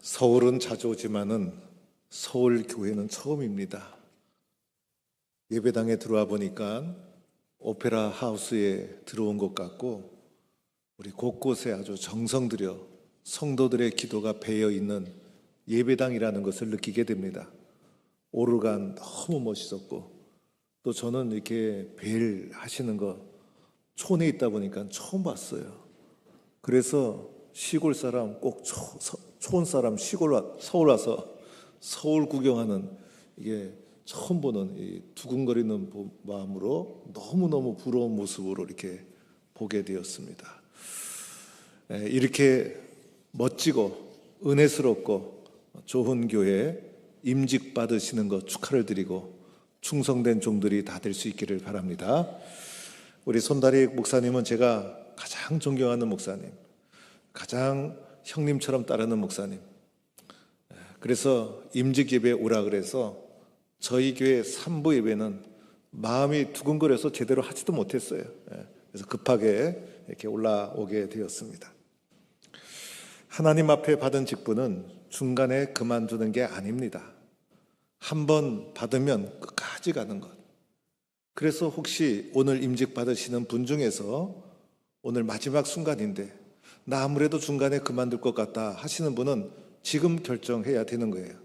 서울은 자주 오지만은 서울 교회는 처음입니다. 예배당에 들어와 보니까 오페라 하우스에 들어온 것 같고 우리 곳곳에 아주 정성 들여 성도들의 기도가 배어 있는 예배당이라는 것을 느끼게 됩니다. 오르간 너무 멋있었고 또 저는 이렇게 벨 하시는 거 촌에 있다 보니까 처음 봤어요. 그래서 시골 사람 꼭 초, 서- 촌 사람 시골 와, 서울 와서 서울 구경하는 이게 처음 보는 이 두근거리는 보- 마음으로 너무너무 부러운 모습으로 이렇게 보게 되었습니다. 에, 이렇게 멋지고 은혜스럽고 좋은 교회 임직 받으시는 것 축하를 드리고 충성된 종들이 다 될 수 있기를 바랍니다. 우리 손다리 목사님은 제가 가장 존경하는 목사님, 가장 형님처럼 따르는 목사님. 그래서 임직 예배 오라 그래서 저희 교회 삼부 예배는 마음이 두근거려서 제대로 하지도 못했어요. 예, 그래서 급하게 이렇게 올라오게 되었습니다. 하나님 앞에 받은 직분은 중간에 그만두는 게 아닙니다. 한 번 받으면 끝까지 가는 것. 그래서 혹시 오늘 임직 받으시는 분 중에서 오늘 마지막 순간인데 나 아무래도 중간에 그만둘 것 같다 하시는 분은 지금 결정해야 되는 거예요.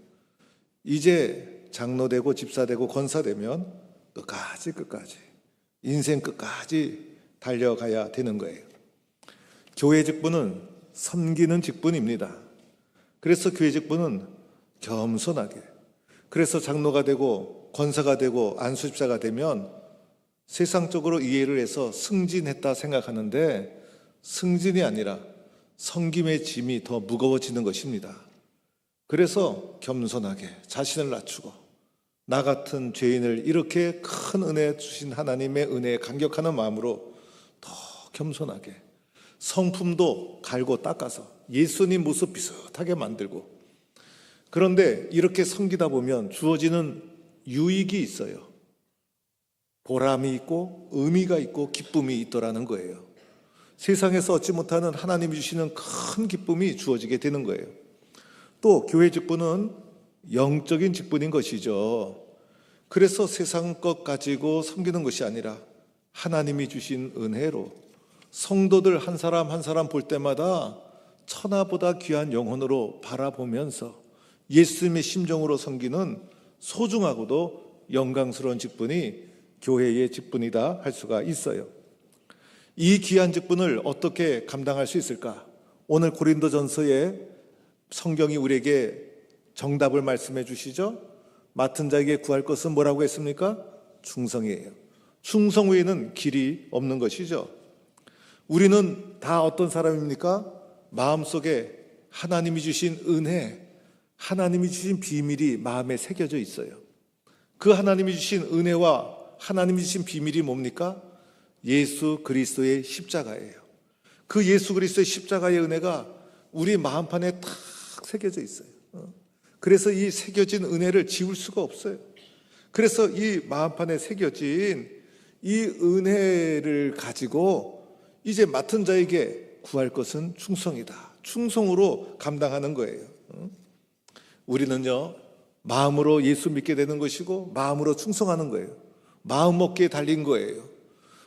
이제 장로되고 집사되고 권사되면 끝까지 끝까지 인생 끝까지 달려가야 되는 거예요. 교회 직분은 섬기는 직분입니다. 그래서 교회 직분은 겸손하게 그래서 장로가 되고 권사가 되고 안수집사가 되면 세상적으로 이해를 해서 승진했다 생각하는데 승진이 아니라 성김의 짐이 더 무거워지는 것입니다. 그래서 겸손하게 자신을 낮추고 나 같은 죄인을 이렇게 큰 은혜 주신 하나님의 은혜에 감격하는 마음으로 더 겸손하게 성품도 갈고 닦아서 예수님 모습 비슷하게 만들고 그런데 이렇게 섬기다 보면 주어지는 유익이 있어요. 보람이 있고 의미가 있고 기쁨이 있더라는 거예요. 세상에서 얻지 못하는 하나님이 주시는 큰 기쁨이 주어지게 되는 거예요. 또 교회 직분은 영적인 직분인 것이죠. 그래서 세상 것 가지고 섬기는 것이 아니라 하나님이 주신 은혜로 성도들 한 사람 한 사람 볼 때마다 천하보다 귀한 영혼으로 바라보면서 예수님의 심정으로 섬기는 소중하고도 영광스러운 직분이 교회의 직분이다 할 수가 있어요. 이 귀한 직분을 어떻게 감당할 수 있을까? 오늘 고린도전서에 성경이 우리에게 정답을 말씀해 주시죠. 맡은 자에게 구할 것은 뭐라고 했습니까? 충성이에요. 충성 외에는 길이 없는 것이죠. 우리는 다 어떤 사람입니까? 마음속에 하나님이 주신 은혜, 하나님이 주신 비밀이 마음에 새겨져 있어요. 그 하나님이 주신 은혜와 하나님이 주신 비밀이 뭡니까? 예수 그리스도의 십자가예요. 그 예수 그리스도의 십자가의 은혜가 우리 마음판에 탁 새겨져 있어요. 어. 그래서 이 새겨진 은혜를 지울 수가 없어요. 그래서 이 마음판에 새겨진 이 은혜를 가지고 이제 맡은 자에게 구할 것은 충성이다. 충성으로 감당하는 거예요. 어. 우리는요, 마음으로 예수 믿게 되는 것이고, 마음으로 충성하는 거예요. 마음 먹기에 달린 거예요.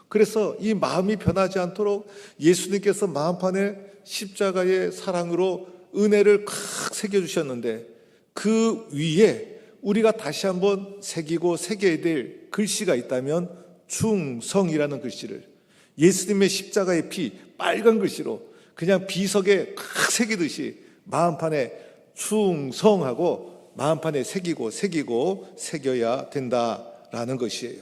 그래서 이 마음이 변하지 않도록 예수님께서 마음판에 십자가의 사랑으로 은혜를 칵 새겨주셨는데, 그 위에 우리가 다시 한번 새기고 새겨야 될 글씨가 있다면, 충성이라는 글씨를 예수님의 십자가의 피, 빨간 글씨로 그냥 비석에 칵 새기듯이 마음판에 충성하고 마음판에 새기고 새기고 새겨야 된다라는 것이에요.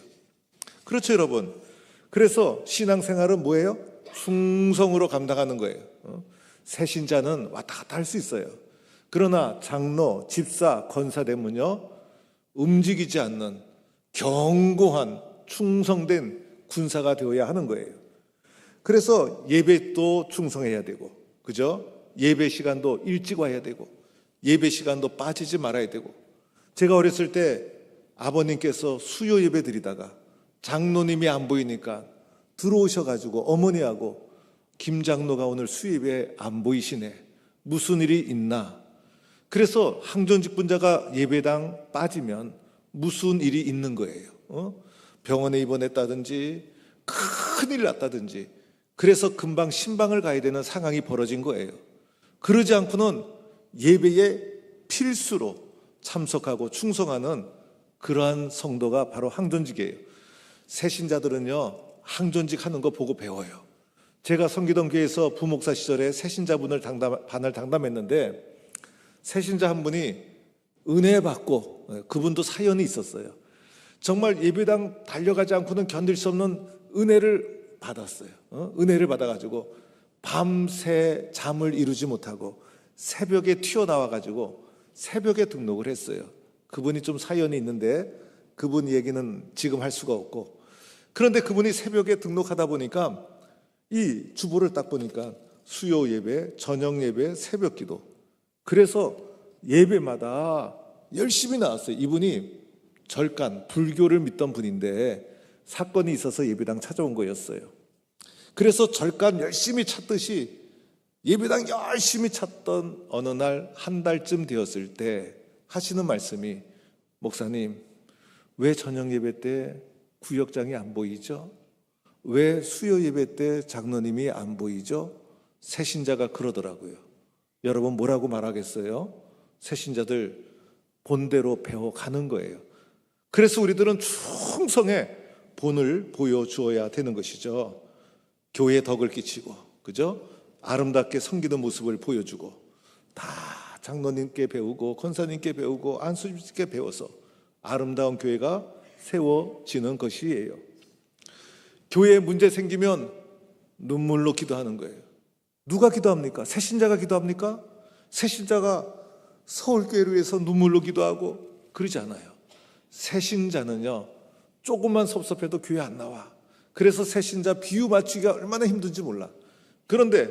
그렇죠, 여러분. 그래서 신앙생활은 뭐예요? 충성으로 감당하는 거예요. 어? 새신자는 왔다 갔다 할 수 있어요. 그러나 장로, 집사, 권사 되면요, 움직이지 않는 견고한 충성된 군사가 되어야 하는 거예요. 그래서 예배도 충성해야 되고, 그죠? 예배 시간도 일찍 와야 되고, 예배 시간도 빠지지 말아야 되고. 제가 어렸을 때 아버님께서 수요 예배 드리다가 장로님이 안 보이니까 들어오셔가지고 어머니하고 김 장로가 오늘 예배 안 보이시네. 무슨 일이 있나? 그래서 항존 직 분자가 예배당 빠지면 무슨 일이 있는 거예요. 어? 병원에 입원했다든지 큰일 났다든지 그래서 금방 신방을 가야 되는 상황이 벌어진 거예요. 그러지 않고는 예배에 필수로 참석하고 충성하는 그러한 성도가 바로 항존직이에요. 새신자들은요, 항존직 하는 거 보고 배워요. 제가 성기동 교회에서 부목사 시절에 새신자분을 당담, 반을 당담했는데 새신자 한 분이 은혜 받고 예, 그분도 사연이 있었어요. 정말 예배당 달려가지 않고는 견딜 수 없는 은혜를 받았어요. 어? 은혜를 받아가지고 밤새 잠을 이루지 못하고 새벽에 튀어나와가지고 새벽에 등록을 했어요. 그분이 좀 사연이 있는데 그분 얘기는 지금 할 수가 없고 그런데 그분이 새벽에 등록하다 보니까 이 주보를 딱 보니까 수요 예배, 저녁 예배, 새벽 기도. 그래서 예배마다 열심히 나왔어요. 이분이 절간, 불교를 믿던 분인데 사건이 있어서 예배당 찾아온 거였어요. 그래서 절간 열심히 찾듯이 예배당 열심히 찾던 어느 날 한 달쯤 되었을 때 하시는 말씀이 목사님, 왜 저녁 예배 때 구역장이 안 보이죠? 왜 수요 예배 때 장로님이 안 보이죠? 새신자가 그러더라고요. 여러분 뭐라고 말하겠어요? 새신자들 본대로 배워가는 거예요. 그래서 우리들은 충성의 본을 보여주어야 되는 것이죠. 교회 덕을 끼치고, 그죠? 아름답게 섬기는 모습을 보여주고, 다 장로님께 배우고, 권사님께 배우고, 안수님께 배워서 아름다운 교회가 세워지는 것이에요. 교회에 문제 생기면 눈물로 기도하는 거예요. 누가 기도합니까? 새신자가 기도합니까? 새신자가 서울교회를 위해서 눈물로 기도하고 그러지 않아요. 새신자는요, 조금만 섭섭해도 교회 안 나와. 그래서 새신자 비유 맞추기가 얼마나 힘든지 몰라. 그런데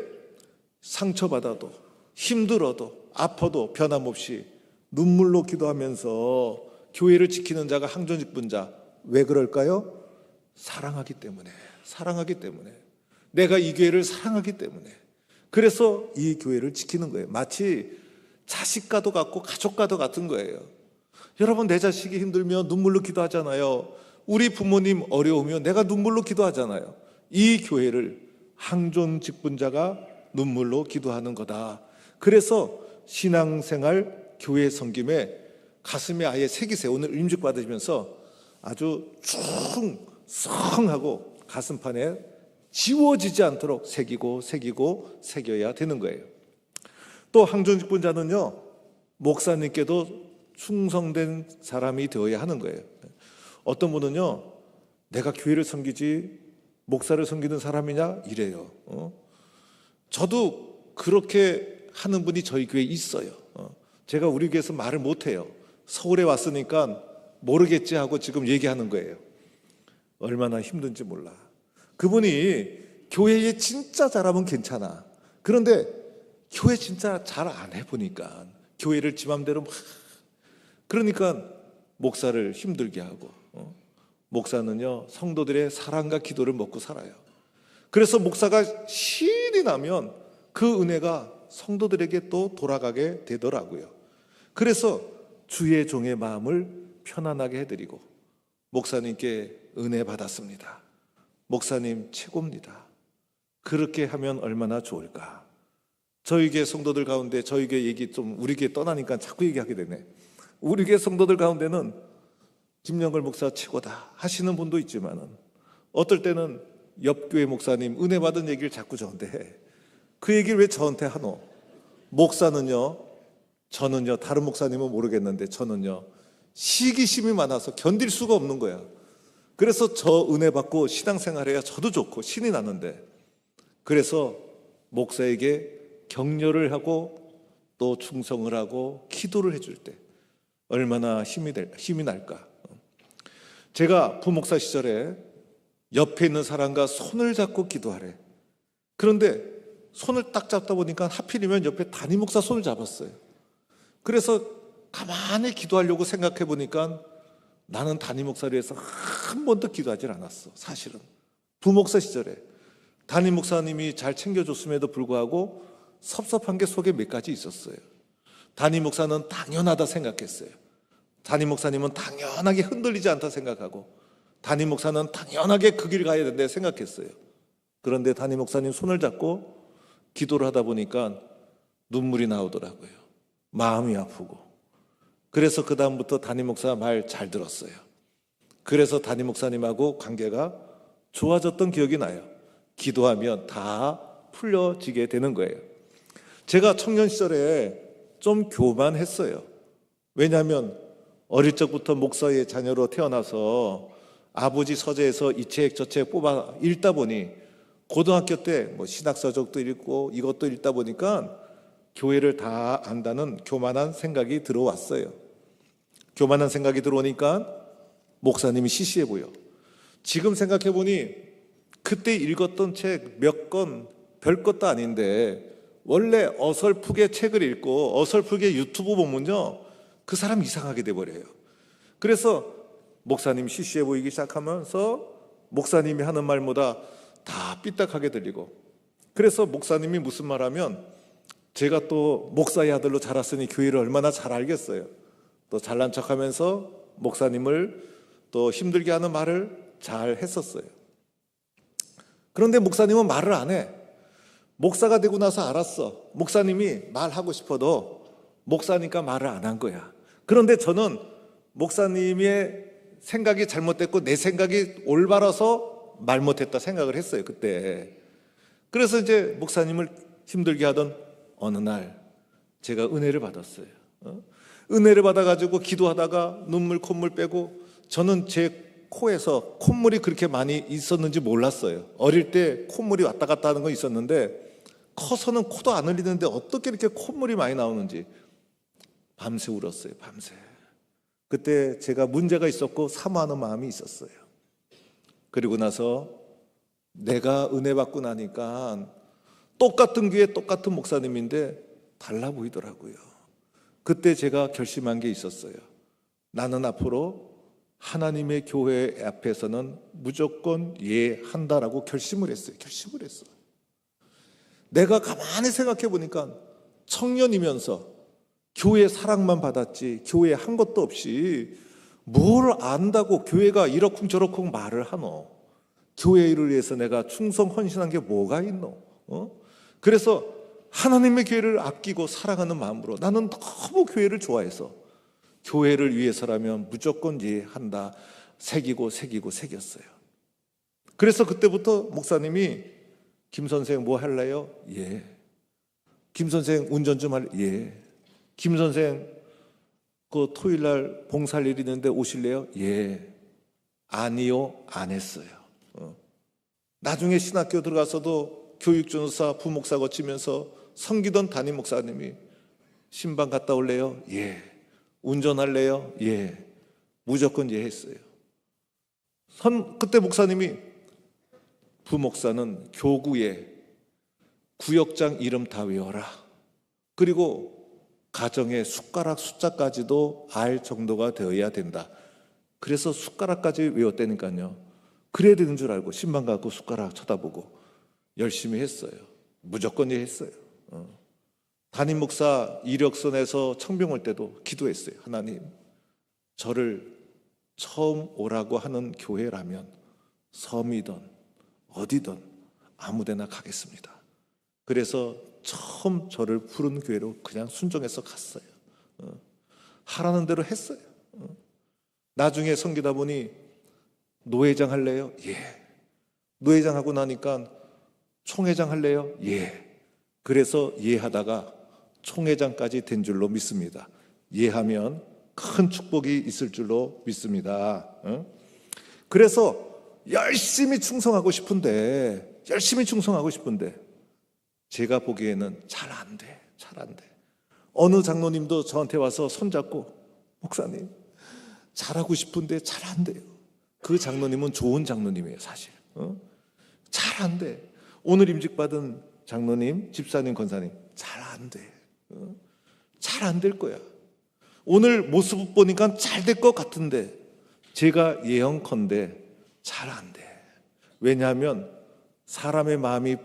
상처받아도 힘들어도 아파도 변함없이 눈물로 기도하면서 교회를 지키는 자가 항존 직 분자. 왜 그럴까요? 사랑하기 때문에. 사랑하기 때문에. 내가 이 교회를 사랑하기 때문에. 그래서 이 교회를 지키는 거예요. 마치 자식과도 같고 가족과도 같은 거예요. 여러분, 내 자식이 힘들면 눈물로 기도하잖아요. 우리 부모님 어려우면 내가 눈물로 기도하잖아요. 이 교회를 항존 직분자가 눈물로 기도하는 거다. 그래서 신앙생활 교회 섬김에 가슴에 아예 새기세요. 오늘 임직 받으시면서 아주 충성하고 가슴판에 지워지지 않도록 새기고 새기고 새겨야 되는 거예요. 또 항존 직분자는요 목사님께도 충성된 사람이 되어야 하는 거예요. 어떤 분은요 내가 교회를 섬기지 목사를 섬기는 사람이냐 이래요. 어? 저도 그렇게 하는 분이 저희 교회에 있어요. 어? 제가 우리 교회에서 말을 못해요. 서울에 왔으니까 모르겠지 하고 지금 얘기하는 거예요. 얼마나 힘든지 몰라. 그분이 교회에 진짜 잘하면 괜찮아. 그런데 교회 진짜 잘 안 해보니까 교회를 지 맘대로 막 그러니까 목사를 힘들게 하고 어? 목사는요 성도들의 사랑과 기도를 먹고 살아요. 그래서 목사가 신이 나면 그 은혜가 성도들에게 또 돌아가게 되더라고요. 그래서 주의 종의 마음을 편안하게 해드리고 목사님께 은혜 받았습니다. 목사님 최고입니다. 그렇게 하면 얼마나 좋을까? 교회 성도들 가운데 교회 얘기 좀 우리 교회 떠나니까 자꾸 얘기하게 되네. 우리 교회 성도들 가운데는 김영걸 목사 최고다 하시는 분도 있지만은 어떨 때는 옆 교회 목사님 은혜 받은 얘기를 자꾸 저한테 해. 그 얘기를 왜 저한테 하노? 목사는요, 저는요, 다른 목사님은 모르겠는데 저는요, 시기심이 많아서 견딜 수가 없는 거야. 그래서 저 은혜 받고 신앙생활 해야 저도 좋고 신이 나는데 그래서 목사에게 격려를 하고 또 충성을 하고 기도를 해줄 때 얼마나 힘이 될 힘이 날까? 제가 부목사 시절에 옆에 있는 사람과 손을 잡고 기도하래. 그런데 손을 딱 잡다 보니까 하필이면 옆에 담임 목사 손을 잡았어요. 그래서 가만히 기도하려고 생각해 보니까 나는 담임 목사를 위해서 한 번도 기도하지 않았어. 사실은 부목사 시절에 담임 목사님이 잘 챙겨줬음에도 불구하고 섭섭한 게 속에 몇 가지 있었어요. 담임 목사는 당연하다 생각했어요. 담임 목사님은 당연하게 흔들리지 않다 생각하고 담임 목사는 당연하게 그 길 가야 된다 생각했어요. 그런데 담임 목사님 손을 잡고 기도를 하다 보니까 눈물이 나오더라고요. 마음이 아프고. 그래서 그 다음부터 담임 목사 말 잘 들었어요. 그래서 담임 목사님하고 관계가 좋아졌던 기억이 나요. 기도하면 다 풀려지게 되는 거예요. 제가 청년 시절에 좀 교만했어요. 왜냐하면 어릴 적부터 목사의 자녀로 태어나서 아버지 서재에서 이 책 저 책 뽑아 읽다 보니 고등학교 때 뭐 신학서적도 읽고 이것도 읽다 보니까 교회를 다 안다는 교만한 생각이 들어왔어요. 교만한 생각이 들어오니까 목사님이 시시해 보여. 지금 생각해 보니 그때 읽었던 책 몇 권 별 것도 아닌데 원래 어설프게 책을 읽고 어설프게 유튜브 보면요 그 사람 이상하게 돼 버려요. 그래서 목사님 시시해 보이기 시작하면서 목사님이 하는 말보다 다 삐딱하게 들리고 그래서 목사님이 무슨 말하면 제가 또 목사의 아들로 자랐으니 교회를 얼마나 잘 알겠어요. 또 잘난 척하면서 목사님을 또 힘들게 하는 말을 잘 했었어요. 그런데 목사님은 말을 안 해. 목사가 되고 나서 알았어. 목사님이 말하고 싶어도 목사니까 말을 안 한 거야. 그런데 저는 목사님의 생각이 잘못됐고 내 생각이 올바라서 말 못했다 생각을 했어요. 그때. 그래서 이제 목사님을 힘들게 하던 어느 날 제가 은혜를 받았어요. 어? 은혜를 받아가지고 기도하다가 눈물 콧물 빼고 저는 제 코에서 콧물이 그렇게 많이 있었는지 몰랐어요. 어릴 때 콧물이 왔다 갔다 하는 건 있었는데 커서는 코도 안 흘리는데 어떻게 이렇게 콧물이 많이 나오는지 밤새 울었어요. 밤새. 그때 제가 문제가 있었고 사모하는 마음이 있었어요. 그리고 나서 내가 은혜 받고 나니까 똑같은 교회 똑같은 목사님인데 달라 보이더라고요. 그때 제가 결심한 게 있었어요. 나는 앞으로 하나님의 교회 앞에서는 무조건 예한다라고 결심을 했어요. 결심을 했어. 내가 가만히 생각해 보니까 청년이면서 교회 사랑만 받았지 교회 한 것도 없이 뭘 안다고 교회가 이러쿵저러쿵 말을 하노. 교회 일을 위해서 내가 충성 헌신한 게 뭐가 있노? 어? 그래서 하나님의 교회를 아끼고 사랑하는 마음으로 나는 너무 교회를 좋아해서 교회를 위해서라면 무조건 예한다. 새기고 새기고 새겼어요. 그래서 그때부터 목사님이 김 선생 뭐 할래요? 예. 김 선생 운전 좀 할, 예. 김 선생 그 토요일 날 봉사할 일 있는데 오실래요? 예. 아니요, 안 했어요. 어. 나중에 신학교 들어가서도 교육전사 부목사 거치면서 섬기던 담임 목사님이 신방 갔다 올래요? 예. 운전할래요? 예. 무조건 예 했어요. 선, 그때 목사님이 부목사는 교구에 구역장 이름 다 외워라. 그리고 가정의 숟가락 숫자까지도 알 정도가 되어야 된다. 그래서 숟가락까지 외웠다니까요. 그래야 되는 줄 알고 신방 갖고 숟가락 쳐다보고 열심히 했어요. 무조건 예 했어요. 어. 담임 목사 이력서 내서 청병 올 때도 기도했어요. 하나님, 저를 처음 오라고 하는 교회라면 섬이든 어디든 아무데나 가겠습니다. 그래서 처음 저를 부른 교회로 그냥 순종해서 갔어요. 어. 하라는 대로 했어요. 어. 나중에 섬기다 보니 노회장 할래요? 예. 노회장 하고 나니까 총회장 할래요? 예. 그래서 예하다가 총회장까지 된 줄로 믿습니다. 예하면 큰 축복이 있을 줄로 믿습니다. 어? 그래서 열심히 충성하고 싶은데, 열심히 충성하고 싶은데, 제가 보기에는 잘 안 돼. 잘 안 돼. 어느 장로님도 저한테 와서 손잡고 목사님 잘하고 싶은데 잘 안 돼요. 그 장로님은 좋은 장로님이에요, 사실. 어? 잘안 돼. 오늘 임직 받은 장로님, 집사님, 권사님 잘 안 돼. 어? 잘안 될 거야. 오늘 모습 보니까 잘 될 것 같은데 제가 예언컨대 잘 안 돼. 왜냐하면 사람의 마음이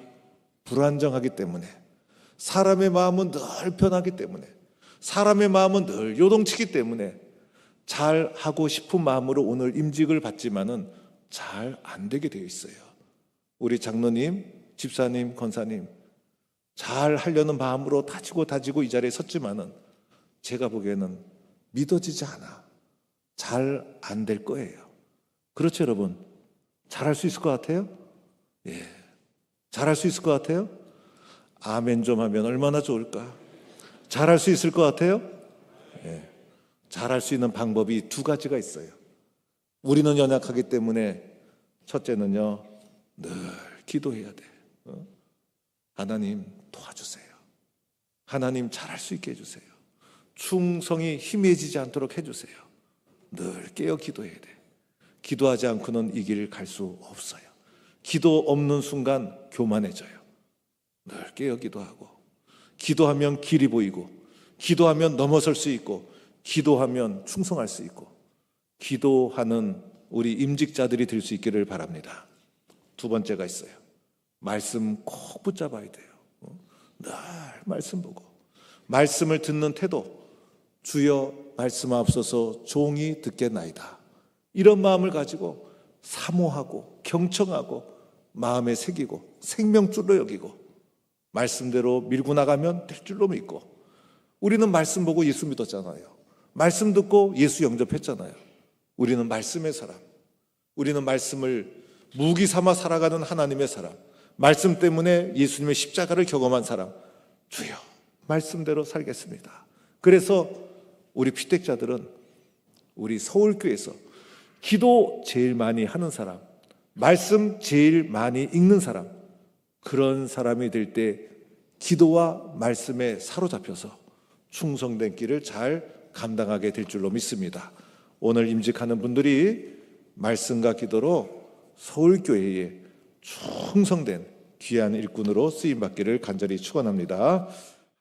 불안정하기 때문에 사람의 마음은 늘 변하기 때문에 사람의 마음은 늘 요동치기 때문에 잘 하고 싶은 마음으로 오늘 임직을 받지만은 잘 안 되게 되어 있어요. 우리 장로님, 집사님, 권사님 잘 하려는 마음으로 다지고 다지고 이 자리에 섰지만은 제가 보기에는 믿어지지 않아. 잘 안 될 거예요. 그렇죠, 여러분? 잘할 수 있을 것 같아요? 예. 잘할 수 있을 것 같아요? 아멘 좀 하면 얼마나 좋을까? 잘할 수 있을 것 같아요? 예. 잘할 수 있는 방법이 두 가지가 있어요. 우리는 연약하기 때문에 첫째는요, 늘 기도해야 돼. 어? 하나님 도와주세요. 하나님 잘할 수 있게 해주세요. 충성이 희미해지지 않도록 해주세요. 늘 깨어 기도해야 돼. 기도하지 않고는 이 길을 갈 수 없어요. 기도 없는 순간 교만해져요. 늘 깨어 기도하고, 기도하면 길이 보이고, 기도하면 넘어설 수 있고, 기도하면 충성할 수 있고, 기도하는 우리 임직자들이 될 수 있기를 바랍니다. 두 번째가 있어요. 말씀 꼭 붙잡아야 돼요. 어? 늘 말씀 보고, 말씀을 듣는 태도, 주여 말씀하옵소서 종이 듣겠나이다. 이런 마음을 가지고 사모하고 경청하고 마음에 새기고 생명줄로 여기고 말씀대로 밀고 나가면 될 줄로 믿고 우리는 말씀 보고 예수 믿었잖아요. 말씀 듣고 예수 영접했잖아요. 우리는 말씀의 사람. 우리는 말씀을 무기 삼아 살아가는 하나님의 사람. 말씀 때문에 예수님의 십자가를 경험한 사람. 주여, 말씀대로 살겠습니다. 그래서 우리 피택자들은 우리 서울교회에서 기도 제일 많이 하는 사람, 말씀 제일 많이 읽는 사람, 그런 사람이 될 때 기도와 말씀에 사로잡혀서 충성된 길을 잘 감당하게 될 줄로 믿습니다. 오늘 임직하는 분들이 말씀과 기도로 서울교회에 충성된 귀한 일꾼으로 쓰임 받기를 간절히 축원합니다.